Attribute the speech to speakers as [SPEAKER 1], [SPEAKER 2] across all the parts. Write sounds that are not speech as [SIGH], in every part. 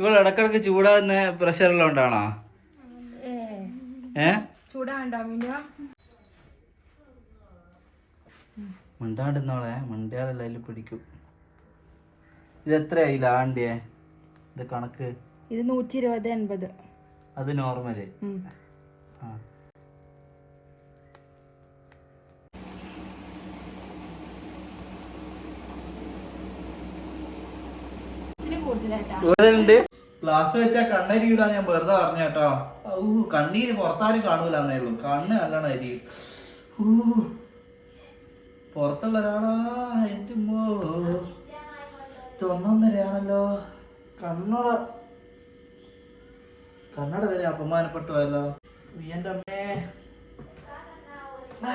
[SPEAKER 1] ഇവൾ ഇടക്കിടക്ക് ചൂടാകുന്ന പ്രഷറെല്ലാം ഉണ്ടാണോ? ഏ. മിണ്ടാണ്ടിരുന്നോളെ മിണ്ടിയാലല്ല അതിൽ പിടിക്കും. ഇത് എത്രയായി ലാണ്ടിയെ ഇത് കണക്ക്?
[SPEAKER 2] ഇത് നൂറ്റി ഇരുപത് എൺപത്.
[SPEAKER 1] അത് നോർമൽ ആ. കൂടുതലുണ്ട് ഗ്ലാസ് വെച്ചാ കണ്ണരിയൂടാ ഞാൻ വെറുതെ പറഞ്ഞ കേട്ടോ. കണ്ണീര് പുറത്താരും കാണൂലെന്നേ ഉള്ളൂ. കണ്ണ് നല്ലോണം അരിയും ഊ പുറത്തുള്ള ഒരാളാ എന്റെ തൊന്നൊന്നരയാണല്ലോ കണ്ണട കണ്ണട വരെ അപമാനപ്പെട്ടു പോയല്ലോ. അമ്മേ. ആ.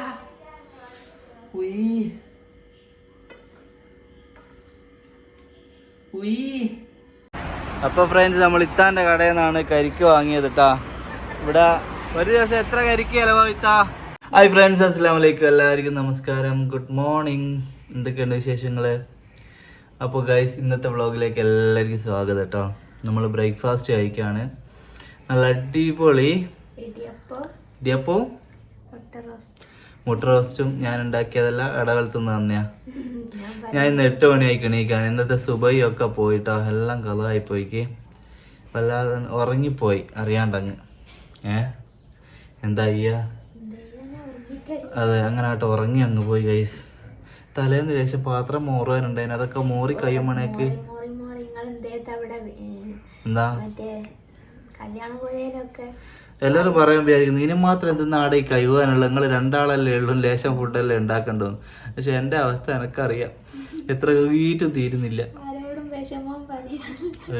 [SPEAKER 1] അപ്പൊ ഫ്രണ്ട്സ് നമ്മൾ ഇത്താന്റെ കടയിൽ നിന്നാണ് കരിക്ക് വാങ്ങിയത് കേട്ടാ ഇവിടെ ഒരു ദിവസം എത്ര കരിക്ക് ഇത്താ ഹായ് ഫ്രണ്ട്സ് അസ്സാം വലൈക്കും എല്ലാവർക്കും നമസ്കാരം. ഗുഡ് മോർണിംഗ് എന്തൊക്കെയുണ്ട് വിശേഷങ്ങൾ? അപ്പോൾ ഗൈസ് ഇന്നത്തെ വ്ളോഗിലേക്ക് എല്ലാവർക്കും സ്വാഗതം കേട്ടോ നമ്മൾ ബ്രേക്ക്ഫാസ്റ്റ് കഴിക്കുകയാണ് നല്ല അടിപൊളി.
[SPEAKER 2] ഇടിയപ്പം.
[SPEAKER 1] ഇടിയപ്പവും
[SPEAKER 2] മുട്ട റോസ്റ്റും
[SPEAKER 1] ഞാൻ ഉണ്ടാക്കിയതല്ല ഇടവലത്തുനിന്ന് തന്നെയാ. ഞാൻ ഇന്ന് എട്ട് മണിയായി കിണീക്കാൻ ഇന്നത്തെ സുബൈ ഒക്കെ പോയിട്ടോ. എല്ലാം കഥമായി പോയിക്ക് വല്ലാതെ ഉറങ്ങിപ്പോയി അറിയാണ്ടങ്ങ്. ഏ? എന്താ അയ്യ അതെ അങ്ങനെ ആട്ടോ ഉറങ്ങി അങ്ങ് പോയി ഗൈസ് തലേന്ന് ശേഷം പാത്രം മോറുവാനുണ്ടായിന്. അതൊക്കെ മോറി കഴിയുമ്പോഴേക്ക് എന്താ?
[SPEAKER 2] മറ്റേ കല്യാണ പോലെയൊക്കെ
[SPEAKER 1] എല്ലാവരും പറയാൻ വിചാരിക്കുന്നു ഇനി മാത്രം എന്തെന്ന് ആടെ ഈ കഴിവാനുള്ള നിങ്ങൾ രണ്ടാളല്ലേ ഉള്ളൂ ലേശം ഫുഡല്ലേ ഉണ്ടാക്കണ്ടോന്ന് പക്ഷെ എന്റെ അവസ്ഥ എനക്കറിയാം. എത്ര വീറ്റും തീരുന്നില്ല.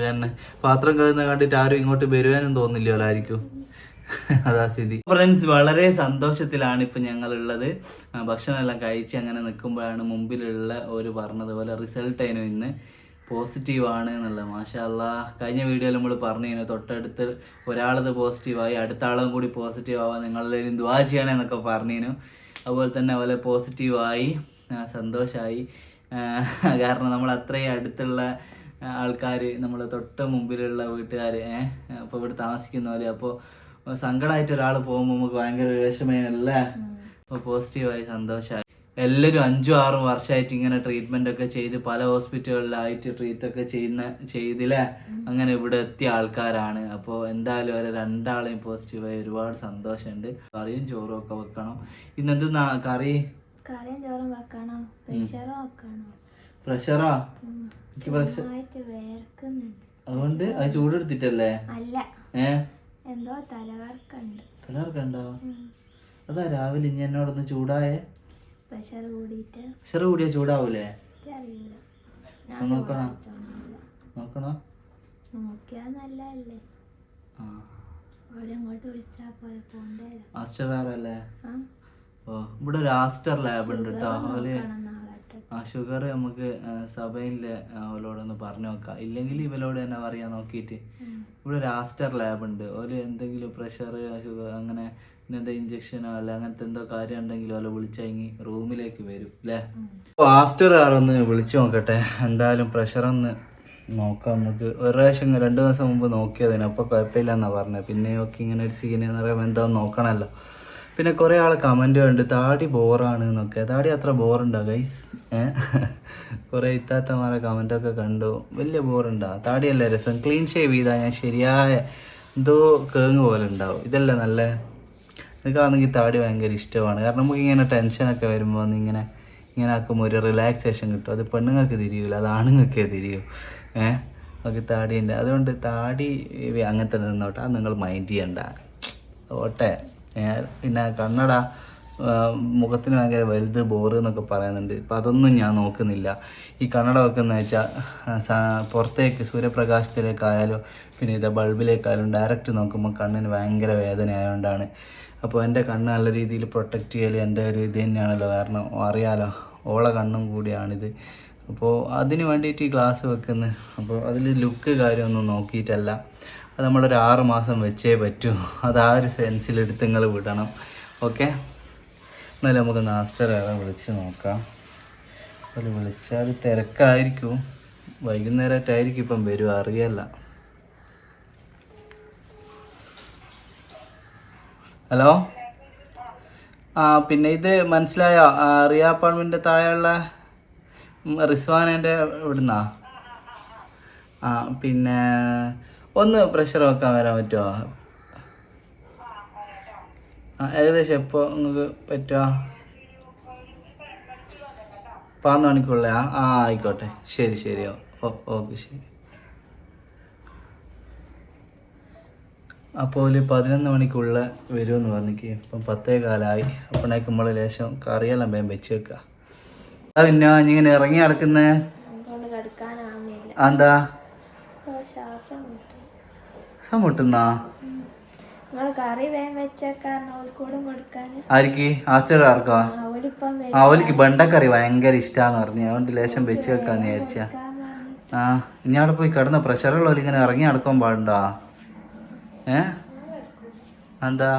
[SPEAKER 1] തന്നെ. പാത്രം കഴുകുന്ന കണ്ടിട്ട് ആരും ഇങ്ങോട്ട് വരുവാനും തോന്നില്ലല്ലോ ആയിരിക്കും അതാ സ്ഥിതി. ഫ്രണ്ട്സ് വളരെ സന്തോഷത്തിലാണ് ഇപ്പൊ ഞങ്ങൾ ഉള്ളത് ഭക്ഷണം എല്ലാം കഴിച്ച് അങ്ങനെ നിൽക്കുമ്പോഴാണ് മുമ്പിലുള്ള ഒരു പറഞ്ഞതുപോലെ റിസൾട്ട് അതിന് ഇന്ന്. പോസിറ്റീവ് ആണ് എന്നുള്ളത്. മാഷാല്ല കഴിഞ്ഞ വീഡിയോയിൽ നമ്മൾ പറഞ്ഞു കഴിഞ്ഞാൽ തൊട്ടടുത്ത് ഒരാളത് പോസിറ്റീവായി അടുത്ത ആളും കൂടി പോസിറ്റീവ് ആവാൻ നിങ്ങളെല്ലാവരും ദ്വാ ചെയ്യണം എന്നൊക്കെ പറഞ്ഞിരുന്നു. അതുപോലെ തന്നെ അവലെ പോസിറ്റീവായി സന്തോഷമായി കാരണം നമ്മൾ അത്രയും അടുത്തുള്ള ആൾക്കാർ നമ്മൾ തൊട്ട് മുമ്പിലുള്ള വീട്ടുകാർ അപ്പോൾ ഇവിടെ താമസിക്കുന്നവർ അപ്പോൾ സങ്കടമായിട്ട് ഒരാൾ പോകുമ്പോൾ നമുക്ക് ഭയങ്കര വിഷമയല്ലേ അപ്പോൾ പോസിറ്റീവായി സന്തോഷമായി എല്ലാവരും അഞ്ചും ആറും വർഷമായിട്ട് ഇങ്ങനെ ട്രീറ്റ്മെന്റ് ഒക്കെ ചെയ്ത് പല ഹോസ്പിറ്റലുകളിലായിട്ട് ട്രീറ്റ് ഒക്കെ ചെയ്യുന്ന ചെയ്തില്ലേ? അങ്ങനെ ഇവിടെ എത്തിയ ആൾക്കാരാണ്. അപ്പോൾ എന്തായാലും അവരെ രണ്ടാളെയും പോസിറ്റീവായി ഒരുപാട് സന്തോഷമുണ്ട്. കറിയും ചോറും ഒക്കെ വെക്കണം. ഇന്നെന്ത് കറി?
[SPEAKER 2] കറിയും ചോറും വെക്കണം. പ്രഷറും വെക്കണം.
[SPEAKER 1] പ്രഷറാ എനിക്ക് പ്രഷർ അതുകൊണ്ട് അത് ചൂടെടുത്തിട്ടല്ലേ? ഏ?
[SPEAKER 2] എന്തോ തലവർക്കുണ്ട്.
[SPEAKER 1] തലവർക്കുണ്ടോ? അതാ രാവിലെ ഇനി എന്നോടൊന്ന് ചൂടായേ.
[SPEAKER 2] പ്രഷർ കൂടിയിട്ട്
[SPEAKER 1] പ്രഷർ കൂടിയാ ചൂടാവൂലേ? നോക്കണോ? നോക്കണോ?
[SPEAKER 2] നോക്കിയാ നല്ലല്ലേ പോലെ ആ.
[SPEAKER 1] ഓ ഇവിടെ ഒരു ആസ്റ്റർ ലാബ് ഉണ്ട് കേട്ടോ
[SPEAKER 2] അവർ
[SPEAKER 1] ആ ഷുഗർ നമുക്ക് സഭയിലെ അവരോടൊന്ന് പറഞ്ഞു നോക്കാം. ഇല്ലെങ്കിൽ ഇവരോട് തന്നെ പറയാൻ നോക്കിയിട്ട്. ഇവിടെ ഒരു ആസ്റ്റർ ലാബ് ഉണ്ട്. ഒരു എന്തെങ്കിലും പ്രഷർ ഷുഗർ അങ്ങനെ ഇങ്ങനത്തെ ഇഞ്ചക്ഷനോ അല്ല അങ്ങനത്തെ എന്തോ കാര്യം ഉണ്ടെങ്കിലോ അല്ല വിളിച്ചെങ്കിൽ റൂമിലേക്ക് വരും അല്ലേ ആസ്റ്റർ ആറൊന്ന് വിളിച്ചു നോക്കട്ടെ. എന്തായാലും പ്രഷർ ഒന്ന് നോക്കാം നമുക്ക്. ഒരു പ്രാവശ്യം രണ്ട് മാസം മുമ്പ് നോക്കിയതിന്. അപ്പോൾ കുഴപ്പമില്ല എന്നാ പറഞ്ഞത് പിന്നെ ഒക്കെ ഇങ്ങനെ ഒരു സീൻ എന്ന് പറയുമ്പോൾ എന്താന്ന് നോക്കണമല്ലോ പിന്നെ കുറേ ആൾ കമന്റ് കണ്ട് താടി ബോറാണ് എന്നൊക്കെ. താടി അത്ര ബോറുണ്ടോ ഗൈസ് ഏ? കുറേ ഇത്താത്തമാരെ കമന്റൊക്കെ കണ്ടു. വലിയ ബോറുണ്ടോ? താടിയല്ല രസം. ക്ലീൻ ഷേവ് ചെയ്താൽ ഞാൻ ശരിയായ എന്തോ കേങ്ങ് പോലെ ഉണ്ടാവും. ഇതല്ലേ നല്ല? എനിക്കാണെങ്കിൽ താടി ഭയങ്കര ഇഷ്ടമാണ്. കാരണം നമുക്ക് ഇങ്ങനെ ടെൻഷനൊക്കെ വരുമ്പോൾ ഇങ്ങനെ ഇങ്ങനെ ആക്കുമ്പോൾ ഒരു റിലാക്സേഷൻ കിട്ടും. അത് പെണ്ണുങ്ങൾക്ക് തിരിയൂല അത് ആണുങ്ങൾക്കേ തിരിയൂ. ഏഹ് നമുക്ക് താടിയുണ്ട് അതുകൊണ്ട് താടി അങ്ങനത്തെ നിന്നോട്ടെ അത് നിങ്ങൾ മൈൻഡ് ചെയ്യണ്ട. ഓട്ടെ. പിന്നെ കണ്ണട മുഖത്തിന് ഭയങ്കര വലുത് ബോറ് എന്നൊക്കെ പറയുന്നുണ്ട്. ഇപ്പം അതൊന്നും ഞാൻ നോക്കുന്നില്ല. ഈ കണ്ണട വെക്കുന്ന വെച്ചാൽ പുറത്തേക്ക് സൂര്യപ്രകാശത്തിലേക്കായാലും പിന്നെ ഇത് ബൾബിലേക്കായാലും ഡയറക്റ്റ് നോക്കുമ്പോൾ കണ്ണിന് ഭയങ്കര വേദന ആയതുകൊണ്ടാണ് അപ്പോൾ എന്റെ കണ്ണ് നല്ല രീതിയിൽ പ്രൊട്ടക്റ്റ് ചെയ്യൽ എന്റെ ഒരു ഇത് തന്നെയാണല്ലോ. കാരണം അറിയാലോ ഓള കണ്ണും കൂടിയാണിത്. അപ്പോൾ അതിന് വേണ്ടിയിട്ട് ഈ ഗ്ലാസ് വെക്കുന്നത് അപ്പോൾ അതിൽ ലുക്ക് കാര്യമൊന്നും നോക്കിയിട്ടല്ല. അത് നമ്മളൊരു ആറ് മാസം വെച്ചേ പറ്റൂ. അത് ആ ഒരു സെൻസിലെടുത്ത് നിങ്ങൾ വിടണം. ഓക്കെ എന്നാലും നമുക്ക് നാസ്റ്റർ ഏറെ വിളിച്ച് നോക്കാം. അതിൽ വിളിച്ചാൽ തിരക്കായിരിക്കും. വൈകുന്നേരമായിട്ടായിരിക്കും ഇപ്പം വരും അറിയല്ല. ഹലോ? ആ പിന്നെ ഇത് മനസ്സിലായോ? റിയ അപ്പാർട്ട്മെന്റ് താഴെയുള്ള റിസ്വാൻ എന്റെ ഇവിടുന്നാ? ആ പിന്നെ ഒന്ന് പ്രഷർ വെക്കാൻ വരാൻ പറ്റുമോ ആ ഏകദേശം എപ്പോൾ നിങ്ങൾക്ക് പറ്റുമോ പതിനൊന്ന് മണിക്കുള്ള ആ ആയിക്കോട്ടെ. ശരി ശരി. ഓ ഓക്കെ ശരി. അപ്പോൾ ഒരു പതിനൊന്ന് മണിക്കുള്ള വരുമെന്ന് പറഞ്ഞിക്ക്. ഇപ്പം പത്തേ കാലമായി അപ്പോഴേക്ക് നമ്മൾ ലേശം കറിയെല്ലാം വേഗം വെച്ച് വെക്കുക ആ പിന്നെ ഇങ്ങനെ ഇറങ്ങി
[SPEAKER 2] കിടക്കാനാവുന്നില്ല.
[SPEAKER 1] എന്താ
[SPEAKER 2] ശ്വാസം മുട്ടുന്നാ?
[SPEAKER 1] ആർക്ക്? ബണ്ടക്കറി ഭയങ്കര ഇഷ്ടാന്ന് പറഞ്ഞു. അതുകൊണ്ട് ലേശം വെച്ച് വെക്കാന്ന് വിചാരിച്ച. ആ ഇനി അവിടെ പോയി കിടന്ന പ്രഷറുള്ളവർ ഇങ്ങനെ ഇറങ്ങി നടക്കാൻ പാടുണ്ടോ? ഏ? എന്താ?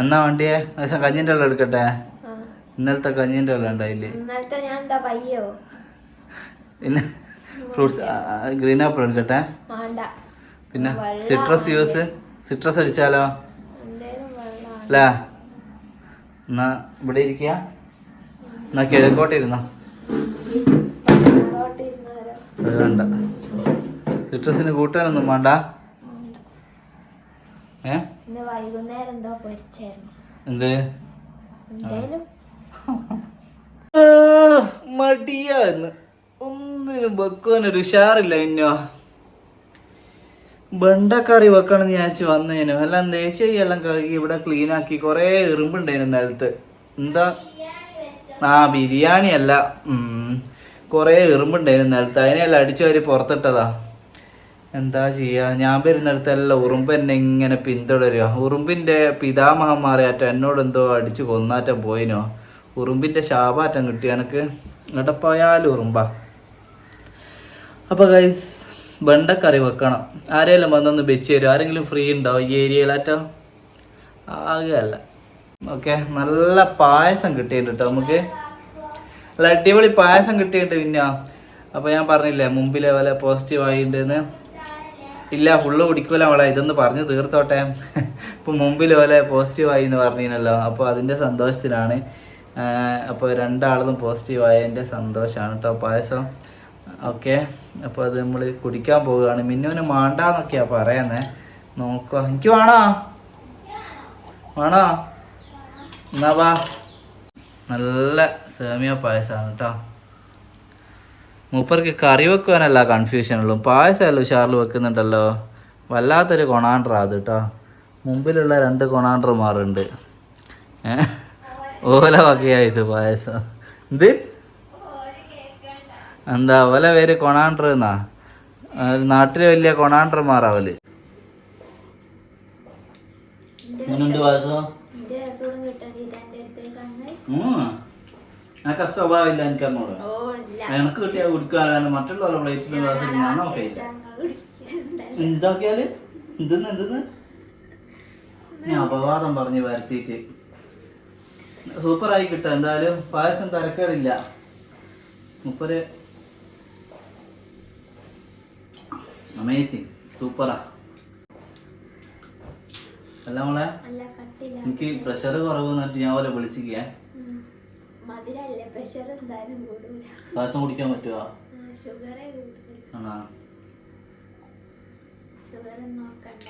[SPEAKER 1] എന്നാ വണ്ടിയെ? ദിവസം കഞ്ഞിന്റെ വെള്ളം എടുക്കട്ടെ. ഇന്നലത്തെ കഞ്ഞിന്റെ വെള്ളം ഉണ്ടായില്ലേ? പിന്നെ ഫ്രൂട്ട്സ് ഗ്രീൻ ആപ്പിൾ എടുക്കട്ടെ. പിന്നെ സിട്രസ് യൂസ്. സിട്രസ് അടിച്ചാലോ? അല്ലേ എന്നാ ഇവിടെ ഇരിക്കുക എന്നാ
[SPEAKER 2] കിഴക്കോട്ടിരുന്നോ
[SPEAKER 1] അത് വേണ്ട. സിട്രസിന് കൂട്ടാനൊന്നും വേണ്ട. ഏ?
[SPEAKER 2] വൈകുന്നേരം എന്തോ പൊരിച്ചായിരുന്നു.
[SPEAKER 1] എന്ത്? മടിയാന്ന് ഒന്നിനും വെക്കാനൊരു ഉഷാറില്ല ഇന്നോ. ബണ്ടക്കറി വെക്കണം എന്ന് വിചാരിച്ച് വന്നേനു എല്ലാം തേച്ച് എല്ലാം കഴുകി ഇവിടെ ക്ലീൻ ആക്കി കുറേ എറുമ്പുണ്ടായിരുന്നു നിലത്ത്. എന്താ? ആ ബിരിയാണി അല്ല ഉം. കുറേ എറുമ്പുണ്ടായിരുന്നു നിലത്ത്. അതിനെല്ലാം അടിച്ചു വാരി പുറത്തിട്ടതാ. എന്താ ചെയ്യാ? ഞാൻ വരുന്നിടത്തെല്ലാം ഉറുമ്പ് എന്നെ ഇങ്ങനെ പിന്തുടരുക ഉറുമ്പിന്റെ പിതാമഹന്മാരെയാറ്റം എന്നോട് എന്തോ അടിച്ച് കൊന്നാറ്റം പോയിനോ? ഉറുമ്പിന്റെ ശാപാറ്റം കിട്ടി എനിക്ക്. പോയാലും ഉറുമ്പ. അപ്പൊ ഗൈസ് ബണ്ടക്കറി വെക്കണം. ആരെങ്കിലും വന്നൊന്ന് വെച്ച് തരും ആരെങ്കിലും ഫ്രീ ഉണ്ടോ ഈ ഏരിയയിലാറ്റോ ആകെയല്ല ഓക്കെ നല്ല പായസം കിട്ടിയിട്ടുണ്ട് കേട്ടോ നമുക്ക്. നല്ല അടിപൊളി പായസം കിട്ടിയിട്ടുണ്ട് പിന്നെ അപ്പോൾ ഞാൻ പറഞ്ഞില്ലേ മുമ്പിലെ പോലെ പോസിറ്റീവ് ആയിട്ടുണ്ടെന്ന് ഇല്ല ഫുള്ള് കുടിക്കൂല മോളെ. ഇതൊന്ന് പറഞ്ഞു തീർത്തോട്ടെ. ഇപ്പം മുമ്പിൽ പോലെ പോസിറ്റീവായി എന്ന് പറഞ്ഞിരുന്നല്ലോ. അപ്പോൾ അതിന്റെ സന്തോഷത്തിലാണ്. അപ്പോൾ രണ്ടാളും പോസിറ്റീവായതിന്റെ സന്തോഷമാണ് കേട്ടോ പായസം. ഓക്കെ. അപ്പോൾ അത് നമ്മൾ കുടിക്കാൻ പോവുകയാണ്. മിന്നുവിന് മാണ്ടാന്നൊക്കെയാ പറയുന്നത് നോക്കുക എനിക്ക് വേണോ? വേണോ? എന്നാ വാ. നല്ല സേമിയ പായസമാണ് കേട്ടോ മൂപ്പർക്ക് കറി വെക്കുവാനല്ല കൺഫ്യൂഷൻ ഉള്ളൂ. പായസമല്ല ഉഷാറിൽ വെക്കുന്നുണ്ടല്ലോ? വല്ലാത്തൊരു കൊണാണ്ടറാ അത് കേട്ടോ മുമ്പിലുള്ള രണ്ട് കൊണാണ്ടർമാരുണ്ട്. ഓല വകയായത് പായസം. എന്ത്? എന്താ ഓല പേര് കൊണാണ്ടർ എന്നാ? നാട്ടിലെ വലിയ കൊണാണ്ടർമാറാവൽ എങ്ങനെയുണ്ട് പായസം?
[SPEAKER 2] എന്റെ സ്വഭാവം ഇല്ല.
[SPEAKER 1] എനിക്ക് എനിക്ക് അങ്ങോട്ട്
[SPEAKER 2] എനക്ക്
[SPEAKER 1] എനിക്ക് കിട്ടിയാൽ കുടിക്കാറാണ് മറ്റുള്ളവരുടെ പ്ലേറ്റിൽ ഞാൻ നോക്കിയില്ല എന്താക്കിയാൽ? എന്തെന്ന് എന്തെന്ന്? ഞാൻ അപവാദം പറഞ്ഞ് വരുത്തിയിട്ട്. സൂപ്പറായി കിട്ടും എന്തായാലും. പായസം തരക്കേടില്ല. മുപ്പര്. അമേസിങ് സൂപ്പറാ. അല്ല മോളെ എനിക്ക് പ്രഷർ കുറവ് എന്നിട്ട് ഞാൻ പോലെ വിളിച്ചിരിക്കേ.
[SPEAKER 2] മധുരല്ലേ? പ്രഷർ എന്തായാലും കൂടൂല.
[SPEAKER 1] പായസം കുടിക്കാൻ പറ്റുമോ
[SPEAKER 2] ഷുഗറേ
[SPEAKER 1] ആണോ?
[SPEAKER 2] ഷുഗർ നോക്കണ്ട.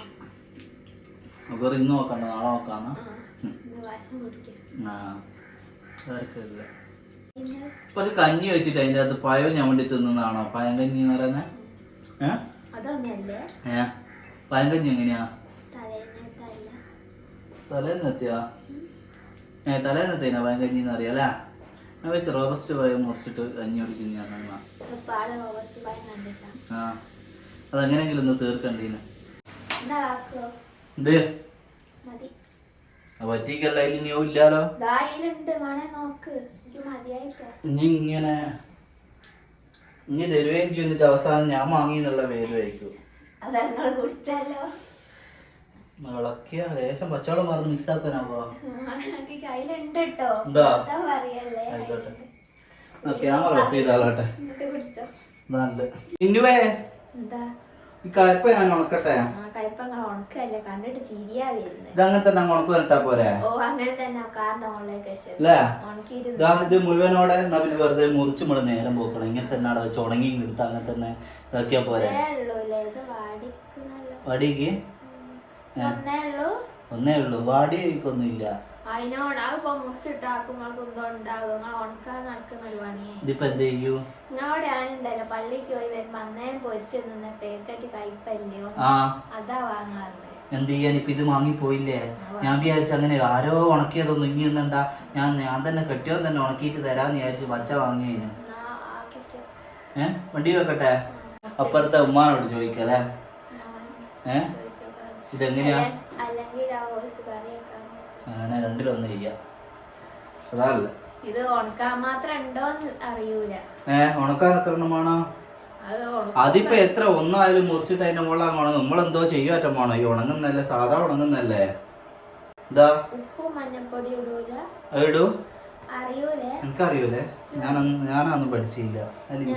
[SPEAKER 1] ഇന്ന് നോക്കണ്ട നാളെ നോക്കാന്ന്? കുറച്ച് കഞ്ഞി വെച്ചിട്ട് അതിന്റെ അകത്ത് പഴം ഞാൻ വേണ്ടി തിന്നുന്നതാണോ? പഴം കഞ്ഞി എന്ന് പറയുന്നത്? ഏ? പഴം കഞ്ഞി എങ്ങനെയാ?
[SPEAKER 2] തലേന്നത്തല്ല
[SPEAKER 1] തലേന്ന് തേന പഴം കഞ്ഞി എന്ന് അറിയാം അല്ലേ ഞാൻ വെച്ച് റോബസ്റ്റ് പഴം മുറിച്ചിട്ട് കഞ്ഞി കുടിക്കുന്ന ആ അതെങ്ങനെയെങ്കിലും ഒന്ന് തീർക്കണ്ടീന്
[SPEAKER 2] എന്താ
[SPEAKER 1] പറ്റിക്കല്ല അതിൽ ഇനിയോ ഇല്ലാലോ? ഇനി ഇങ്ങനെ ഇനി തരുകയും ചെയ്യുന്നിട്ട് അവസാനം ഞാൻ വാങ്ങി എന്നുള്ള പേരുമായിരിക്കും
[SPEAKER 2] അത് നിങ്ങൾ കുടിച്ചാലോ?
[SPEAKER 1] വിളക്കിയ ലേശം പച്ചവെള്ളം മറന്ന് മിക്സ് ആക്കാനാവോ
[SPEAKER 2] കയ്യിലുണ്ട് കേട്ടോ
[SPEAKER 1] ആയിക്കോട്ടെ. ക്യാമറ ഓഫ് നല്ല പിന്നുവേ
[SPEAKER 2] എന്താ?
[SPEAKER 1] ഈ ഞാൻ ഉണക്കട്ടെ? തന്നെ ഉണക്ക് വരട്ടാ പോരെ? ഇതാ മുഴുവനോടെ പിന്നെ വെറുതെ മുറിച്ച് മുള നേരം പോക്കണം. ഇങ്ങനെ തന്നെ അവിടെ വെച്ച് ഉണങ്ങി എടുത്ത് അങ്ങനെ തന്നെ ഇതാക്കിയാ പോരെ? വടിക്ക്
[SPEAKER 2] ഒന്നേ ഉള്ളൂ വാടി ഒന്നുമില്ല
[SPEAKER 1] ഇതിപ്പോ എന്ത് ചെയ്യൂ?
[SPEAKER 2] നിങ്ങളോട് ആണുണ്ടല്ലോ പള്ളിക്ക് പോയി വരുമ്പോ അന്നേരം പൊരിച്ചു നിന്ന് പേക്കറ്റ് കയ്പല്ലയോ
[SPEAKER 1] ആ.
[SPEAKER 2] അതാ വാങ്ങാറുണ്ട്
[SPEAKER 1] എന്ത് ചെയ്യാൻ ഇപ്പൊ ഇത് വാങ്ങിപ്പോയില്ലേ ഞാൻ വിചാരിച്ചു അങ്ങനെ ആരോ ഉണക്കിയതൊന്നും ഇനി ഒന്നുണ്ടാ ഞാൻ ഞാൻ തന്നെ കെട്ടിയോ തന്നെ ഉണക്കിയിട്ട് തരാന്ന് വിചാരിച്ചു പച്ച വാങ്ങിയതിന് ഏഹ് വണ്ടി വെക്കട്ടെ? അപ്പുറത്തെ ഉമ്മാനോട് ചോദിക്കല്ലേ? ഏ?
[SPEAKER 2] ചോദിച്ചോക്കാം.
[SPEAKER 1] ഇതെങ്ങനെയാ? അങ്ങനെ രണ്ടിലൊന്നും ചെയ്യാം അതല്ല
[SPEAKER 2] ഇത് ഉണക്കാൻ മാത്രം ഉണ്ടോ അറിയൂല.
[SPEAKER 1] ഏ ഉണക്കാൻ എത്ര എണ്ണം വേണോ?
[SPEAKER 2] അത് ഉണ-
[SPEAKER 1] അതിപ്പോ എത്ര ഒന്നായാലും മുറിച്ചിട്ട് അതിന്റെ മുകളിൽ ഉണങ്ങും. നമ്മളെന്തോ ചെയ്യുവാറ്റം അറ്റമാണോ ഈ ഉണങ്ങുന്നല്ലേ സാധാ ഉണങ്ങുന്നല്ലേ ഇതാ ഇടൂ?
[SPEAKER 2] അറിയൂലേ.
[SPEAKER 1] എനിക്കറിയൂലേ. ഞാനന്ന് ഞാനൊന്നും പഠിച്ചില്ല. എനിക്ക്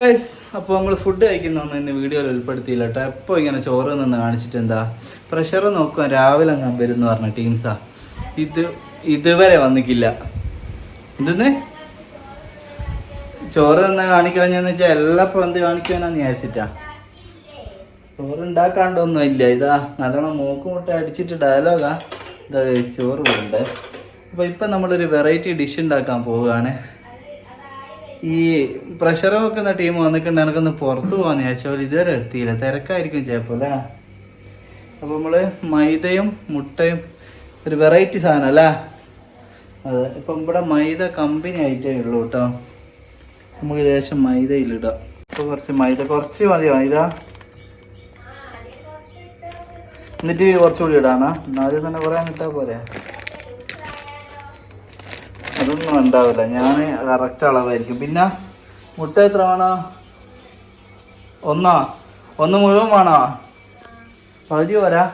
[SPEAKER 2] ലീവായിരുന്നു
[SPEAKER 1] അപ്പോൾ നമ്മൾ ഫുഡ് കഴിക്കുന്നൊന്നും ഇന്ന് വീഡിയോയിൽ ഉൾപ്പെടുത്തിയില്ല കേട്ടോ എപ്പോൾ ഇങ്ങനെ ചോറ് നിന്ന് കാണിച്ചിട്ട് എന്താ പ്രഷർ നോക്കുക രാവിലെ ഞാൻ വരുമെന്ന് പറഞ്ഞ ടീംസാ ഇത് ഇതുവരെ വന്നിക്കില്ല. എന്തെന്ന്? ചോറ് തന്നെ കാണിക്കാഞ്ഞെന്ന് വെച്ചാൽ എല്ലപ്പോൾ എന്ത് കാണിക്കാനാന്ന് വിചാരിച്ചിട്ടാ. ചോറ് ഉണ്ടാക്കാണ്ടൊന്നും ഇല്ല. ഇതാ നല്ലോണം മൂക്ക് മുട്ട അടിച്ചിട്ട് ഡയലോഗാ ഇതാ ചോറ് പോകണ്ടേ അപ്പോൾ ഇപ്പം നമ്മളൊരു വെറൈറ്റി ഡിഷ് ഉണ്ടാക്കാൻ പോവുകയാണ്. ഈ പ്രഷർ വെക്കുന്ന ടീം വന്നിട്ടുണ്ട് എനിക്കൊന്ന് പുറത്തു പോകാന്ന് വിചാരിച്ചാൽ ഇതുവരെ എത്തിയില്ല. തിരക്കായിരിക്കും ചിലപ്പോൾ അല്ലേ അപ്പോൾ നമ്മൾ മൈദയും മുട്ടയും ഒരു വെറൈറ്റി സാധനം അല്ലേ? അതെ. ഇപ്പം ഇവിടെ മൈദ കമ്പനി ആയിട്ടേ ഉള്ളൂ കേട്ടോ. നമുക്ക് ലേശം മൈദയിലിടാം ഇപ്പോൾ കുറച്ച് മൈദ കുറച്ച് മതി മൈദ. എന്നിട്ട് കുറച്ചുകൂടി ഇടാനാ? എന്നാലും തന്നെ പറയാൻ കിട്ടാ പോരെ? അതൊന്നും ഉണ്ടാവില്ല. ഞാൻ കറക്റ്റ് അളവായിരിക്കും. പിന്നെ മുട്ട എത്ര വേണോ? ഒന്നോ? ഒന്ന് മുഴുവൻ വേണോ? പകുതി പോരാ.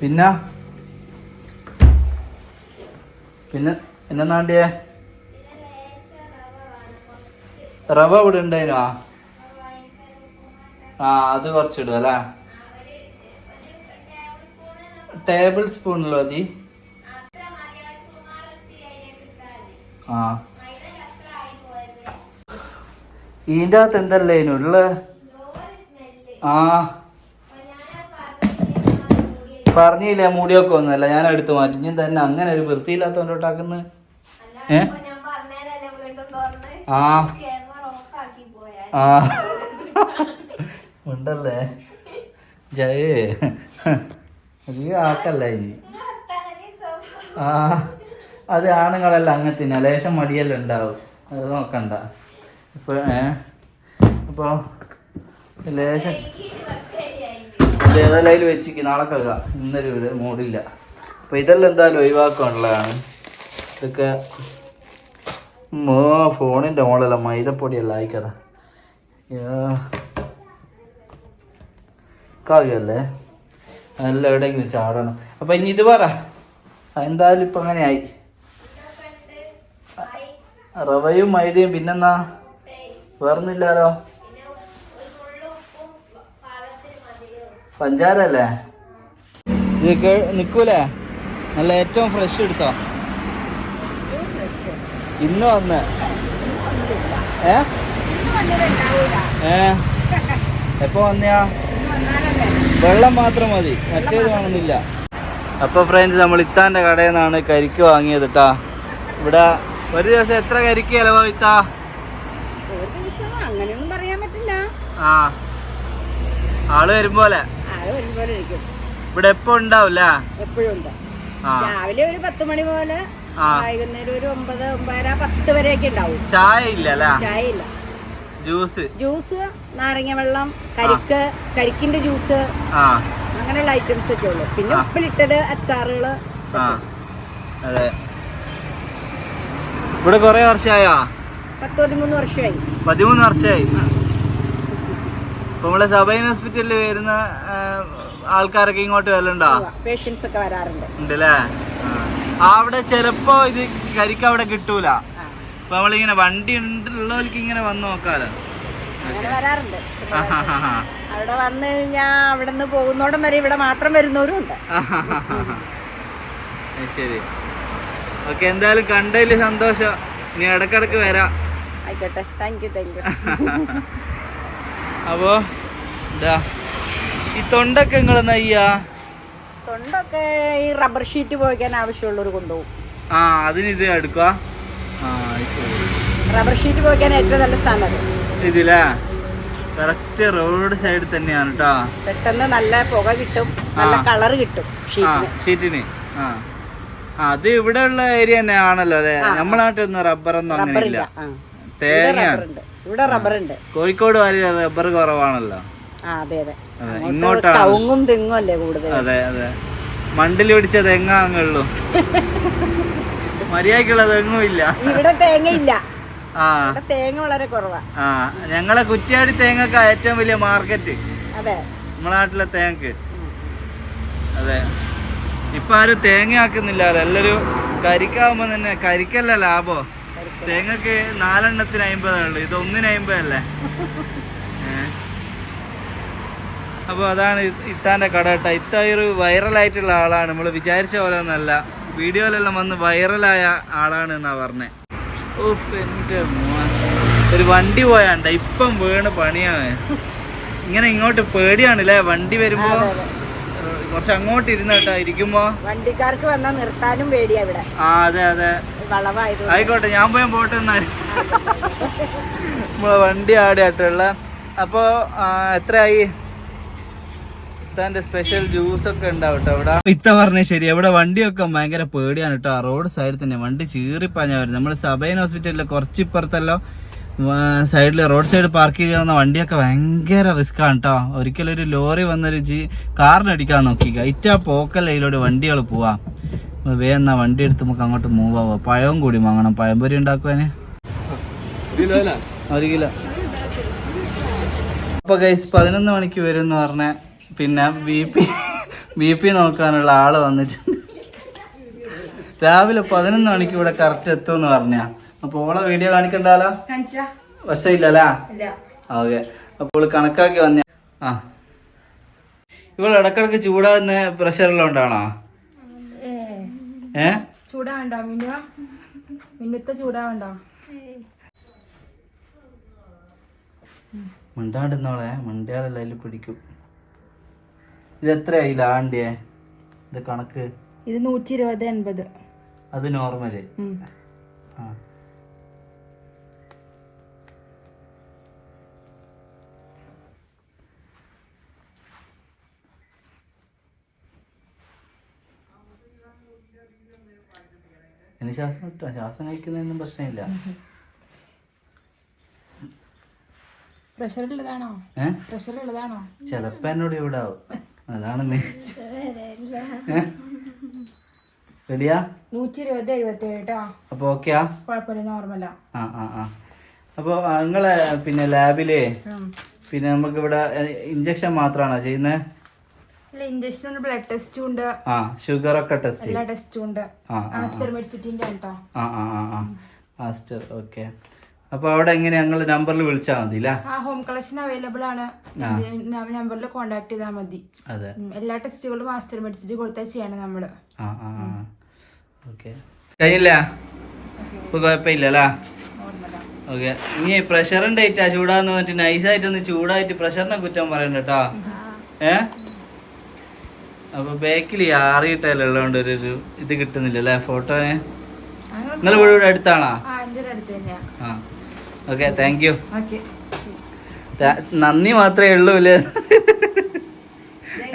[SPEAKER 1] പിന്നെ? പിന്നെ എന്നെ നാണ്ടിയേ റവ ഇവിടെ ഉണ്ടായിരുന്നോ? ആ അത് കുറച്ചിടും അല്ലേ? ടേബിൾ സ്പൂണിലോ മതി ആ. ഇതിന്റെ അകത്ത് എന്തല്ലേ ഇതിനുള്ള ആ. പറഞ്ഞില്ലേ മൂടിയൊക്കെ ഒന്നുമല്ല ഞാൻ എടുത്തു മാറ്റി ഞാൻ തന്നെ അങ്ങനെ ഒരു വൃത്തിയില്ലാത്തോണ്ടാക്കുന്നത് ഏ? ആ. ആ. ഉണ്ടല്ലേ? ജയേ. അധികം ആക്കല്ല ഇനി? ആ അത് ആണുങ്ങളെല്ലാം അങ്ങനത്തെ ലേശം മടിയെല്ലാം ഉണ്ടാവും. അത് നോക്കണ്ട. ഇപ്പൊ ഏ അപ്പൊ ലേശം ഇത് ഏതായാലും അതിൽ വെച്ചിക്ക്. നാളെ കഴുകാം. ഇന്നൊരു മൂടില്ല. അപ്പൊ ഇതെല്ലാം എന്തായാലും ഒഴിവാക്കാനുള്ളതാണ്. ഇതൊക്കെ മോ ഫോണിന്റെ മോളല്ല മൈദപ്പൊടിയല്ല ആയിക്കഥ കാവ്യല്ലേ അതെല്ലാം എവിടെയെങ്കിലും ചാടണം. അപ്പൊ ഇനി ഇത് പറ. എന്തായാലും ഇപ്പൊ അങ്ങനെ ആയി റവയും മൈദയും പിന്നെന്നാ? വേർന്നില്ലാലോ പഞ്ചാര അല്ലേ ഇതൊക്കെ നിക്കൂലേ? നല്ല ഏറ്റവും ഫ്രഷ് എടുത്തോ? ഇന്ന് വന്ന്. ഏ? ഏ? എപ്പോ വന്നയാ? വെള്ളം മാത്രം മതി. മറ്റേത് വേണമെന്നില്ല. അപ്പൊ ഫ്രണ്ട്സ് നമ്മൾ ഇത്താന്റെ കടയിൽ നിന്നാണ് കരിക്ക് വാങ്ങിയത് കേട്ടാ ഇവിടെ ഒരു ദിവസം എത്ര കരിക്ക് ചെലവാ ഇത്താ
[SPEAKER 3] അങ്ങനെയൊന്നും പറയാൻ പറ്റില്ല.
[SPEAKER 1] ആ. ആൾ വരുമ്പോലെ
[SPEAKER 3] ആൾ വരുമ്പോലെ ഇരിക്കും
[SPEAKER 1] ഇവിടെ എപ്പോ ഉണ്ടാവില്ല
[SPEAKER 3] എപ്പോഴും ഉണ്ട്.
[SPEAKER 1] ആ.
[SPEAKER 3] രാവിലെ ഒരു പത്ത് മണി പോലെ. വൈകുന്നേരം ഒരു ഒമ്പത് ഒമ്പതര പത്ത് വരെയൊക്കെ ഉണ്ടാവും.
[SPEAKER 1] ചായ ഇല്ല
[SPEAKER 3] ചായ ഇല്ല.
[SPEAKER 1] ജ്യൂസ്.
[SPEAKER 3] ജ്യൂസ് നാരങ്ങ വെള്ളം കരിക്ക് കരിക്കിന്റെ ജ്യൂസ്. അങ്ങനെയുള്ള ഐറ്റംസ് ഒക്കെ ഉള്ളു. പിന്നെ ഉപ്പിലിട്ടത്
[SPEAKER 1] അച്ചാറുകൾ. അതെ. ഇവിടെ കൊറേ വർഷമായോ
[SPEAKER 3] പത്ത് പതിമൂന്ന് വർഷമായി
[SPEAKER 1] പതിമൂന്ന് വർഷമായി നമ്മളെ സബൈൻ ഹോസ്പിറ്റലിൽ വരുന്ന ആൾക്കാരൊക്കെ ഇങ്ങോട്ട് വരലുണ്ടോ?
[SPEAKER 3] പേഷ്യൻസ് ഒക്കെ വരാറുണ്ട്.
[SPEAKER 1] ഉണ്ടല്ലേ. അവിടെ ചിലപ്പോ ഇത് കരിക്ക് അവിടെ കിട്ടൂല. അപ്പൊ നമ്മളിങ്ങനെ വണ്ടി ഉള്ളവർക്ക് ഇങ്ങനെ വന്ന് നോക്കാലോ.
[SPEAKER 3] അങ്ങനെ വരാറുണ്ട്. അവിടെ വന്നു കഴിഞ്ഞാ അവിടെ നിന്ന് പോകുന്നോടം വരെ ഇവിടെ മാത്രം വരുന്നവരും ഉണ്ട്.
[SPEAKER 1] ശരി. ഓക്കെ എന്തായാലും കണ്ടതിൽ സന്തോഷം. ഇനി ഇടക്കിടക്ക് വരാം.
[SPEAKER 3] ആയിക്കോട്ടെ. താങ്ക് യു താങ്ക് യു
[SPEAKER 1] അപ്പോ ഇതാ. ഈ തൊണ്ടൊക്കെ നിങ്ങൾ നെയ്യാ
[SPEAKER 3] തൊണ്ടൊക്കെ ഈ റബ്ബർ ഷീറ്റ് പോയിക്കാൻ ആവശ്യമുള്ളവർ കൊണ്ടുപോകും.
[SPEAKER 1] ആ അതിന് ഇത് എടുക്കുക.
[SPEAKER 3] റബ്ബർ ഷീറ്റ് പോയിക്കാൻ ഏറ്റവും നല്ല സ്ഥലം അത്.
[SPEAKER 1] ഇതില്ലേ കറക്റ്റ് റോഡ് സൈഡിൽ തന്നെയാണ് കേട്ടോ
[SPEAKER 3] പെട്ടെന്ന് നല്ല പുക കിട്ടും നല്ല കളർ കിട്ടും ഷീറ്റിന്
[SPEAKER 1] ഷീറ്റിന് ആ. അത് ഇവിടെ ഉള്ള ഏരിയ തന്നെ ആണല്ലോ അതെ നമ്മളാട്ട് നാട്ടിലൊന്നും റബ്ബറൊന്നും അങ്ങനെ
[SPEAKER 3] റബ്ബർ
[SPEAKER 1] ഇല്ല. തേങ്ങ
[SPEAKER 3] റബ്ബർ ഉണ്ട്. ഇവിടെ റബ്ബർ ഉണ്ട്.
[SPEAKER 1] കോഴിക്കോട് വരെ റബ്ബർ കുറവാണല്ലോ. ഇങ്ങോട്ടാണ്.
[SPEAKER 3] കവുങ്ങും തെങ്ങും അല്ലേ കൂടുതൽ
[SPEAKER 1] അതെ അതെ. മണ്ടിൽ പിടിച്ച തെങ്ങ അങ്ങുള്ളൂ [LAUGHS] മര്യാദക്കുള്ള തെങ്ങും ഇല്ല.
[SPEAKER 3] ഇവിടെ തേങ്ങയില്ല
[SPEAKER 1] ആ.
[SPEAKER 3] തേങ്ങ വളരെ കുറവാ.
[SPEAKER 1] ആ ഞങ്ങളെ കുറ്റിയാടി തേങ്ങക്ക ഏറ്റവും വലിയ മാർക്കറ്റ്
[SPEAKER 3] അതെ.
[SPEAKER 1] നമ്മളെ നാട്ടിലെ തേങ്ങക്ക്. അതെ. ഇപ്പൊ ആരും തേങ്ങ ആക്കുന്നില്ല എല്ലാരും കരിക്കാവുമ്പോ തന്നെ കരിക്കല്ല ലാഭോ? തേങ്ങക്ക് നാലെണ്ണത്തിന് അമ്പതേ ഇത് ഒന്നിന് അമ്പതല്ലേ [LAUGHS] അപ്പോൾ അതാണ് ഇത്താന്റെ ഇത്താന്റെ കട കേട്ടോ. ഇത്ത ഒരു വൈറലായിട്ടുള്ള ആളാണ്. നമ്മൾ വിചാരിച്ച പോലെ ഒന്നല്ല. വീഡിയോയിലെല്ലാം വന്ന് വൈറലായ ആളാണ് എന്നാ പറഞ്ഞേ. ഓഫ് എന്റെ ഒരു വണ്ടി പോയാണ്ട ഇപ്പം വീണ് പണിയാണ്. ഇങ്ങനെ ഇങ്ങോട്ട് പേടിയാണല്ലേ വണ്ടി വരുമ്പോ? കുറച്ച് അങ്ങോട്ട് ഇരുന്ന് കേട്ടോ ഇരിക്കുമ്പോ.
[SPEAKER 3] വണ്ടിക്കാർക്ക് വന്നാ നിർത്താനും പേടിയാ ഇവിടെ.
[SPEAKER 1] ആ അതെ അതെ. ആയിക്കോട്ടെ ഞാൻ പോയാൽ പോട്ടെ എന്നാൽ നമ്മളെ വണ്ടി ആടെയാട്ടുള്ള അപ്പോ ആ, എത്രയായി? ഇത്താന്റെ സ്പെഷ്യൽ ജ്യൂസ് ഒക്കെ ഉണ്ടാവും കേട്ടോ ഇത്ത പറഞ്ഞ ശരി. ഇവിടെ വണ്ടിയൊക്കെ ഭയങ്കര പേടിയാണ് കേട്ടോ റോഡ് സൈഡിൽ തന്നെ. വണ്ടി ചീറിപ്പാഞ്ഞ വരും നമ്മൾ സബൈൻ ഹോസ്പിറ്റലിൽ കുറച്ച് ഇപ്പുറത്തല്ലോ സൈഡിൽ റോഡ് സൈഡ് പാർക്ക് ചെയ്യുന്ന വണ്ടിയൊക്കെ ഭയങ്കര റിസ്ക് ആണ് കേട്ടോ ഒരിക്കലും ഒരു ലോറി വന്നൊരു ജി കാറിനടിക്കാൻ നോക്കിക്ക. ഇറ്റ പോക്കല്ല വണ്ടികൾ പോവാ. വേ എന്നാ വണ്ടി എടുത്ത് നമുക്ക് അങ്ങോട്ട് മൂവ് ആവുക പഴവും കൂടി വാങ്ങണം. പഴംപൊരി ഉണ്ടാക്കുവാന് ഒരു കിലോ. അപ്പൊ ഗൈസ് പതിനൊന്ന് മണിക്ക് വരും എന്ന് പറഞ്ഞ. പിന്നെ ബി പി ബി പി നോക്കാനുള്ള ആൾ വന്നിട്ടുണ്ട് രാവിലെ പതിനൊന്ന് മണിക്ക് ഇവിടെ കറക്റ്റ് എത്തും എന്ന് പറഞ്ഞ. അപ്പൊ ഓളെ വീഡിയോ കാണിക്കണ്ടാലോ? പക്ഷെ ഇല്ലല്ലേ ഓക്കെ. അപ്പോൾ കണക്കാക്കി വന്ന. ആ. ഇവൾ ഇടക്കിടക്ക് ചൂടാകുന്ന പ്രഷറിലുണ്ടാണോ ഏ?
[SPEAKER 4] ചൂടാവണ്ടോ? മിന്നു മിന്നുത്തെ ചൂടാവണ്ടോ?
[SPEAKER 1] മിണ്ടാണ്ടെന്നോളെ മിണ്ടിയാലല്ല അതിൽ പിടിക്കും. ഇത് എത്രയായി ലാണ്ടിയെ ഇത് കണക്ക്?
[SPEAKER 4] ഇത് നൂറ്റി ഇരുപത് എൺപത്.
[SPEAKER 1] അത്
[SPEAKER 4] നോർമൽ.
[SPEAKER 1] ആ. ഇനി ശ്വാസം കിട്ടോ ശ്വാസം കഴിക്കുന്നതിനും പ്രശ്നമില്ല.
[SPEAKER 4] പ്രഷർ ഉള്ളതാണോ? പ്രഷർ ഉള്ളതാണോ?
[SPEAKER 1] ചിലപ്പോ എന്നോട് ഇവിടെ ആവും. അതാണ് [LAUGHS] റെഡിയാ?
[SPEAKER 4] നൂറ്റി ഇരുപത് എഴുപത്തി ഏഴ്
[SPEAKER 1] അപ്പൊ ഓക്കെയാ
[SPEAKER 4] കുഴപ്പമില്ല നോർമലാ
[SPEAKER 1] ആ. ആ ആ നിങ്ങളെ പിന്നെ ലാബിൽ പിന്നെ നമുക്ക് ഇവിടെ ഇഞ്ചക്ഷൻ മാത്രമാണോ ചെയ്യുന്നത്
[SPEAKER 4] ഇഞ്ചക്ഷൻ ഉണ്ട് ബ്ലഡ് ടെസ്റ്റും ഉണ്ട്.
[SPEAKER 1] ആ ഷുഗർ ഒക്കെ ടെസ്റ്റ്
[SPEAKER 4] എല്ലാ ടെസ്റ്റും ഉണ്ട്.
[SPEAKER 1] ആ ആ
[SPEAKER 4] ആസ്റ്റർ മെഡിസിറ്റിന്റെ കേട്ടോ
[SPEAKER 1] ആ ആ ആ ആ. ആസ്റ്റർ ഓക്കെ അപ്പോൾ അവിടെ എങ്ങനെ ഞങ്ങൾ നമ്പറിൽ വിളിച്ചാൽ മതി
[SPEAKER 4] ആ ഹോം കളക്ഷൻ അവൈലബിൾ ആണ്. നമ്പറിൽ കോണ്ടാക്ട് ചെയ്താൽ മതി.
[SPEAKER 1] അതെ.
[SPEAKER 4] എല്ലാ ടെസ്റ്റുകളും മാസ്റ്റർ മെഡിസിറ്റി കൊടുത്താൽ ചെയ്യണം
[SPEAKER 1] നമ്മൾ. ഓക്കെ കഴിഞ്ഞില്ല? ഇപ്പോൾ കുഴപ്പമില്ല അല്ലേ? ഓക്കെ ഇനി പ്രഷറിന്റെ ഡേറ്റാ ചൂടാന്ന് പറഞ്ഞിട്ട് നൈസായിട്ടൊന്ന് ചൂടായിട്ട് പ്രഷറിനെ കുറ്റം പറയണ്ട കേട്ടോ ഏ? അപ്പൊ ബാക്കിൽ ആറിയിട്ടല്ലേ ഉള്ളതുകൊണ്ട് ഒരു ഇത് കിട്ടുന്നില്ല അല്ലേ? ഫോട്ടോനെ നിങ്ങൾ വീട് അടുത്താണോ?
[SPEAKER 4] ആ.
[SPEAKER 1] ഓക്കെ താങ്ക് യു നന്ദി മാത്രമേ ഉള്ളൂ അല്ലേ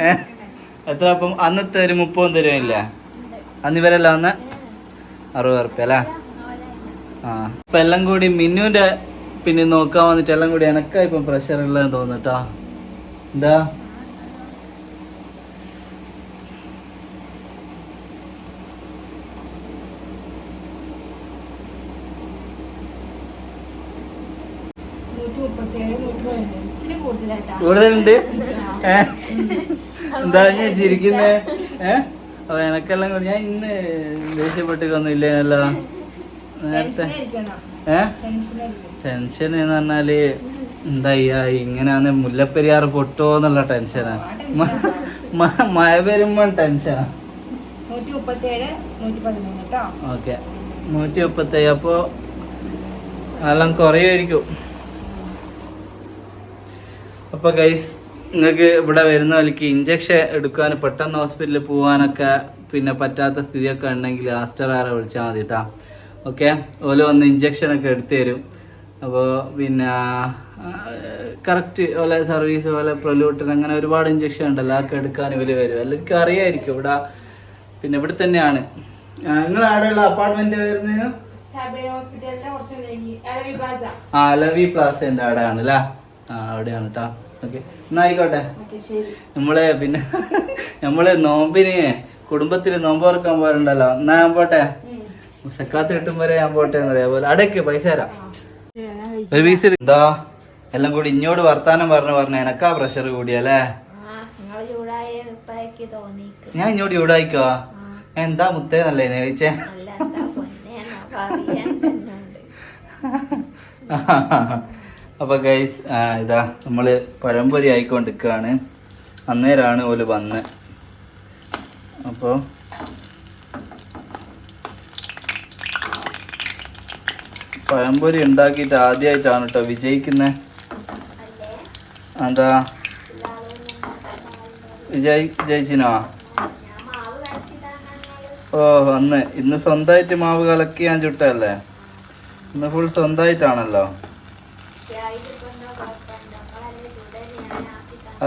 [SPEAKER 1] ഏ? എത്ര അപ്പം? അന്നത്തെ ഒരു മുപ്പതും തരുമില്ല അന്ന് ഇവരല്ല വന്ന് അറുപത് ഉറുപ്പ്യ അല്ലേ? ആ ഇപ്പം എല്ലാം കൂടി മിന്നുവിന്റെ പിന്നെ നോക്കാൻ വന്നിട്ട് എല്ലാം കൂടി എനക്കാ ഇപ്പം പ്രഷർ ഉള്ളതെന്ന് തോന്നുട്ടോ എന്താ
[SPEAKER 4] നൂറ്റി മുപ്പത്തി ഏഴ് നൂറ്റി പതിനഞ്ച് ഇച്ചിരി കൂടുതലായിട്ടാ
[SPEAKER 1] കൂടുതലുണ്ട്? എന്താ ഞാൻ ചിരിക്കുന്നേ? ഏഹ് അപ്പൊ എനക്കെല്ലാം കൂടി ഞാൻ ഇന്ന് ദേഷ്യപ്പെട്ടിക്കൊന്നും ഇല്ലേനല്ലോ നേരത്തെ ടെൻഷൻ എന്ന് പറഞ്ഞാൽ എന്താ ഇങ്ങനെയാണ് മുല്ലപ്പെരിയാർ പൊട്ടോ എന്നുള്ള ടെൻഷനാണ് മഴ വരുമ്പോ ടെൻഷനാ. ഓക്കെ. നൂറ്റി മുപ്പത്തേഴ് അപ്പോ അതെല്ലാം കുറയുമായിരിക്കും. അപ്പൊ ഗൈസ് നിങ്ങൾക്ക് ഇവിടെ വരുന്ന വലിക്ക് ഇഞ്ചക്ഷൻ എടുക്കാൻ പെട്ടെന്ന് ഹോസ്പിറ്റലിൽ പോകാനൊക്കെ പിന്നെ പറ്റാത്ത സ്ഥിതിയൊക്കെ ഉണ്ടെങ്കിൽ ആസ്റ്റർ ആരെ വിളിച്ചാൽ മതി കേട്ടാ ഓക്കെ ഓൽ വന്ന് ഇഞ്ചക്ഷൻ ഒക്കെ എടുത്തു തരും. അപ്പോൾ പിന്നെ കറക്റ്റ് ഓലെ സർവീസ് പോലെ പ്രൊലൂട്ടൻ അങ്ങനെ ഒരുപാട് ഇഞ്ചക്ഷൻ ഉണ്ടല്ലോ അതൊക്കെ എടുക്കാൻ ഇവർ വരും. എല്ലാവർക്കും അറിയായിരിക്കും ഇവിടെ. പിന്നെ ഇവിടെ തന്നെയാണ്. നിങ്ങൾ അവിടെയുള്ള അപ്പാർട്ട്മെന്റ് വരുന്നതിന്?
[SPEAKER 4] പ്ലാസ
[SPEAKER 1] ആ ലവി ആണല്ലേ അവിടെയാണ് അല്ലേ ആ അവിടെയാണ് കേട്ടോ ഓക്കെ. എന്നാ ആയിക്കോട്ടെ. നമ്മളെ പിന്നെ [LAUGHS] നമ്മൾ നോമ്പിന് കുടുംബത്തിൽ നോമ്പ് ഓർക്കാൻ പോരുണ്ടല്ലോ എന്നാ ഞാൻ പോട്ടെ? സക്കാത്ത് കിട്ടും വരെ ഞാൻ പോട്ടെ എന്ന് പറയാ പോലെ അടയ്ക്ക് പൈസ തരാം. ഒരു പീസ് എന്താ? എല്ലാം കൂടി ഇഞ്ഞോട് വർത്താനം പറഞ്ഞു പറഞ്ഞു എനക്കാ പ്രഷർ കൂടിയല്ലേ
[SPEAKER 2] ആ
[SPEAKER 1] ഞാൻ ഇഞ്ഞോട് ചൂടായിക്കോ? എന്താ മുത്തേ നല്ലേ ചോദിച്ചേ
[SPEAKER 2] അല്ല [LAUGHS] എന്താ പൊന്നെ പറയാൻ തന്നെ ഉണ്ട്
[SPEAKER 1] അപ്പൊ ഗൈസ് ഇതാ നമ്മൾ പഴംപൊരി ആയിക്കൊണ്ടിരിക്കുകയാണ് അന്നേരാണ് ഓൽ വന്ന്. അപ്പോൾ പഴംപൊരി ഉണ്ടാക്കിയിട്ട് ആദ്യമായിട്ടാണ് കേട്ടോ വിജയിക്കുന്നത് എന്താ വിജയ് വിജയിച്ചിനോ? ഓ അന്ന്. ഇന്ന് സ്വന്തമായിട്ട് മാവ് കലക്കി ഞാൻ ചുട്ടല്ലേ ഇന്ന് ഫുൾ സ്വന്തമായിട്ടാണല്ലോ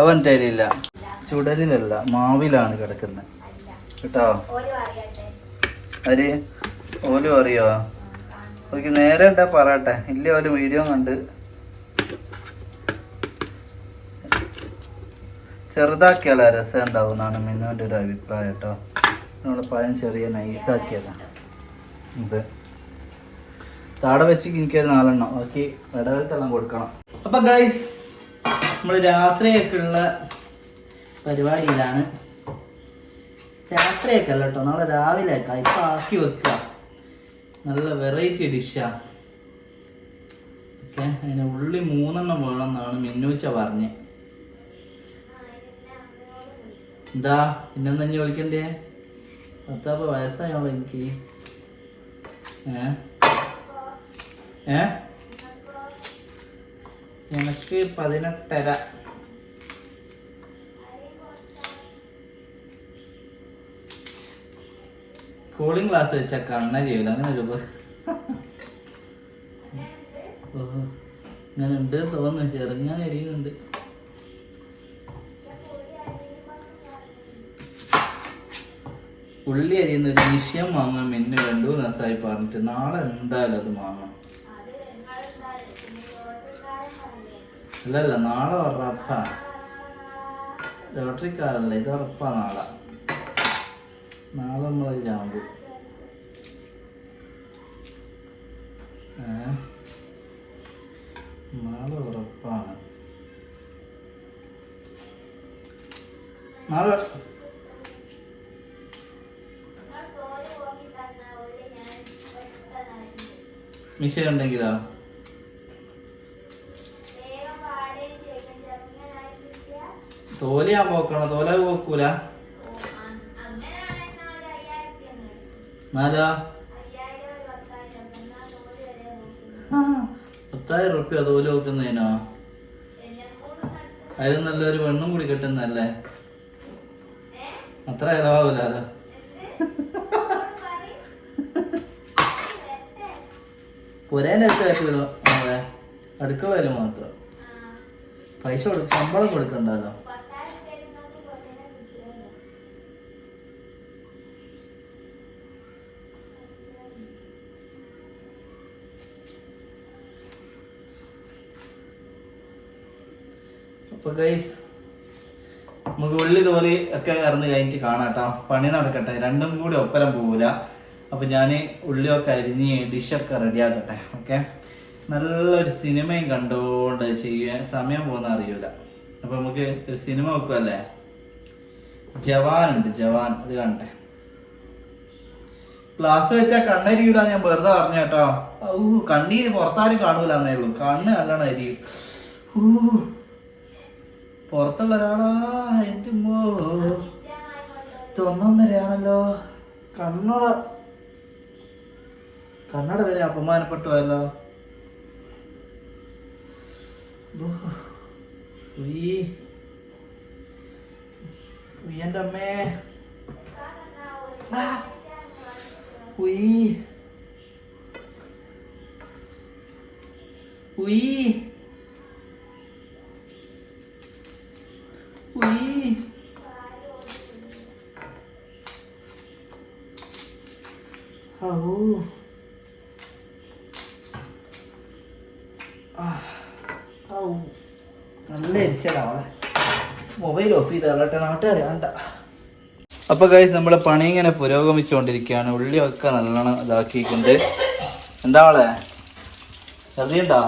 [SPEAKER 1] അവൻ തരില്ല. ചുടലിലല്ല മാവിലാണ് കിടക്കുന്നത് കേട്ടോ? അരി ഓലും അറിയോ? ഓക്ക് നേരെ ഉണ്ടാ പറയട്ടെ? ഇല്ല ഓൽ വീഡിയോ കണ്ട്. ചെറുതാക്കിയാലോ രസം ഉണ്ടാവും എന്നാണ് മിന്നുവിന്റെ ഒരു അഭിപ്രായം കേട്ടോ. നമ്മൾ പഴം ചെറിയ നൈസാക്കിയതാണ് ഇത് താടെ വെച്ച് എനിക്കൊരു നാലെണ്ണം. ബാക്കി ഇടവലത്തെല്ലാം കൊടുക്കണം. അപ്പൊ ഗൈസ് നമ്മൾ രാത്രിയൊക്കെ ഉള്ള പരിപാടിയിലാണ്. രാത്രിയൊക്കെ അല്ല കേട്ടോ നാളെ രാവിലെ ഇപ്പൊ ആക്കി വെക്കുക. നല്ല വെറൈറ്റി ഡിഷാ ഓക്കെ അതിന് ഉള്ളി മൂന്നെണ്ണം വേണമെന്നാണ് മിന്നൂച്ച പറഞ്ഞ്. എന്താ? പിന്നെന്താ ഇനി വിളിക്കണ്ടേ? പത്താപ്പ വയസ്സായോളൂ എനിക്ക്. ഏ? എനിക്ക് പതിനെട്ടര. കൂളിംഗ് ഗ്ലാസ് വെച്ച കണ്ണ ചെയ്യൂല. അങ്ങനെ ഒരു ഇങ്ങനെ ഉണ്ട് തോന്നുന്നു. ചെറുങ്ങനെ എരിയുന്നുണ്ട്. ഉള്ളി അരിയുന്ന ഒരു നിശ്ചയം വാങ്ങാൻ മെന്നു രണ്ടു ദിവസമായി പറഞ്ഞിട്ട് നാളെ എന്തായാലും അത് വാങ്ങണം. അല്ലല്ല നാളെ ഉറപ്പാ. ലോട്ടറിക്കാരല്ല ഇത് ഉറപ്പാ നാളെ. നാളെ നമ്മൾ ജാമ്പു? നാളെ ഉറപ്പാണ്. നാളെ മിഷ ഉണ്ടെങ്കിലോ? തോൽ ഞാൻ തോല പോക്കൂല? പത്തായിരം റുപ്യ തോൽ നോക്കുന്നതിനോ അതിലും നല്ലൊരു പെണ്ണും കൂടി കിട്ടുന്നല്ലേ അത്ര ചിലവാകൂലോ പുരേന്റെ അടുത്തായിട്ടുള്ളൂ അടുക്കളയിൽ മാത്രം. പൈസ കൊടുക്ക ശമ്പളം കൊടുക്കണ്ടല്ലോ. നമുക്ക് ഉള്ളി തോലി ഒക്കെ ഇറന്ന് കഴിഞ്ഞിട്ട് കാണാട്ടോ പണി നടക്കട്ടെ. രണ്ടും കൂടി ഒപ്പരം പോവില്ല അപ്പൊ ഞാൻ ഉള്ളിയൊക്കെ അരിഞ്ഞ് ഡിഷൊക്കെ റെഡിയാക്കട്ടെ ഓക്കെ നല്ലൊരു സിനിമയും കണ്ടുകൊണ്ട് ചെയ്യാൻ സമയം പോകുന്ന അറിയൂല. അപ്പൊ നമുക്ക് ഒരു സിനിമ വെക്കുമല്ലേ ഉണ്ട് ജവാൻ. അത് കാണട്ടെ. ക്ലാസ് വെച്ചാൽ കണ്ണരിയൂല ഞാൻ വെറുതെ പറഞ്ഞു കേട്ടോ. ഊ കണ്ണീര് പുറത്താരും കാണൂലെന്നേ ഉള്ളൂ. കണ്ണ് നല്ലോണം അരിയും. ഊ പുറത്തുള്ള ഒരാളാ എന്റെ ഉമ്മോ. തൊന്നൊന്നരയാണല്ലോ കണ്ണട. കണ്ണട വരെ അപമാനപ്പെട്ടു പോയല്ലോ. ഉയ്യന്റെ അമ്മേ. ആ. ഉയ്യ്. അപ്പൊ കഴിച്ച് നമ്മളെ പണി ഇങ്ങനെ പുരോഗമിച്ചുകൊണ്ടിരിക്കുകയാണ്. ഉള്ളിയൊക്കെ നല്ലോണം ഇതാക്കിയിട്ടുണ്ട്. എന്താ അവളെ ചതിയുണ്ടാ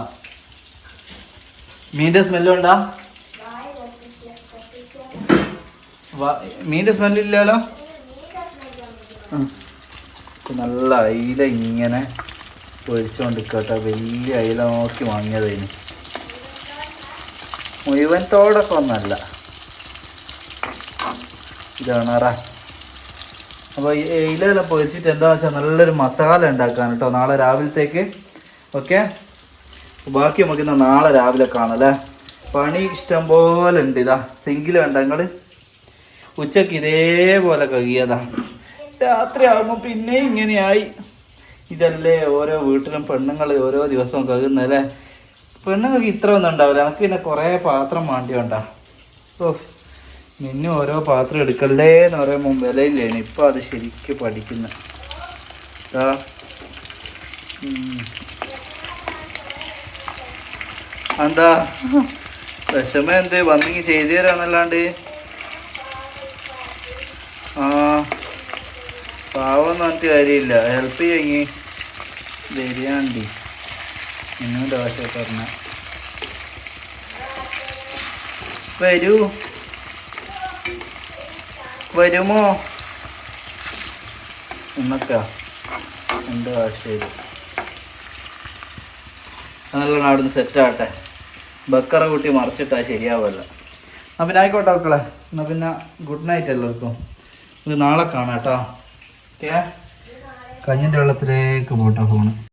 [SPEAKER 1] മീന്റെ സ്മെല്ലുണ്ടാ മീന്റെ സ്മെല്ലില്ലല്ലോ നല്ല അയില ഇങ്ങനെ പൊരിച്ചുകൊണ്ടിരിക്കട്ടെ വലിയ അയില നോക്കി വാങ്ങിയതിന്. മുഴുവൻ തോടൊക്കെ ഒന്നല്ല. ഇതാണാറാ അപ്പോൾ ഈ ഇലയെല്ലാം പൊരിച്ചിട്ട് എന്താ വെച്ചാൽ നല്ലൊരു മസാല ഉണ്ടാക്കാൻ കേട്ടോ നാളെ രാവിലത്തേക്ക്. ഓക്കെ? ബാക്കി നമുക്ക് ഇന്ന് നാളെ രാവിലെ കാണാം അല്ലേ? പണി ഇഷ്ടം പോലെ ഉണ്ട് ഇതാ. സിങ്കിൽ വേണ്ട നിങ്ങൾ ഉച്ചയ്ക്ക് ഇതേപോലെ കഴുകിയതാ. രാത്രി ആകുമ്പോൾ പിന്നെ ഇങ്ങനെയായി. ഇതല്ലേ ഓരോ വീട്ടിലും പെണ്ണുങ്ങൾ ഓരോ ദിവസവും കഴുകുന്നല്ലേ പെണ്ണുങ്ങൾക്ക് ഇത്ര ഒന്നും ഉണ്ടാവില്ല. എനിക്ക് പിന്നെ കുറേ പാത്രം വേണ്ടി വേണ്ട ഓ മിന്നു ഓരോ പാത്രം എടുക്കല്ലേ എന്ന് പറയുമ്പോൾ വിലയില്ലേന് ഇപ്പം അത് ശരിക്കും പഠിക്കുന്ന. എന്താ വിഷമ എന്ത്? വന്നെങ്കിൽ ചെയ്തു തരാന്നല്ലാണ്ട്. ആ. പാവം പറഞ്ഞിട്ട് കാര്യമില്ല. ഹെൽപ്പ് ചെയ്യെങ്കിൽ വരികയാണ്ടി. ഇന്നും ദോശ പറഞ്ഞ വരൂ. വരുമോ? എന്നൊക്കെ എന്റെ ആശയം നല്ലോണം അവിടുന്ന് സെറ്റാകട്ടെ ബക്കറ കൂട്ടി മറിച്ചിട്ടാ ശരിയാവുമല്ലോ എന്നാൽ പിന്നെ ആയിക്കോട്ടെ മക്കളെ. എന്നാൽ പിന്നെ ഗുഡ് നൈറ്റ് ഇപ്പം ഇത് നാളെ കാണാം കേട്ടോ. ഓക്കെ? കഞ്ഞിന്റെ വെള്ളത്തിലേക്ക് പോട്ടോ ഫോണ്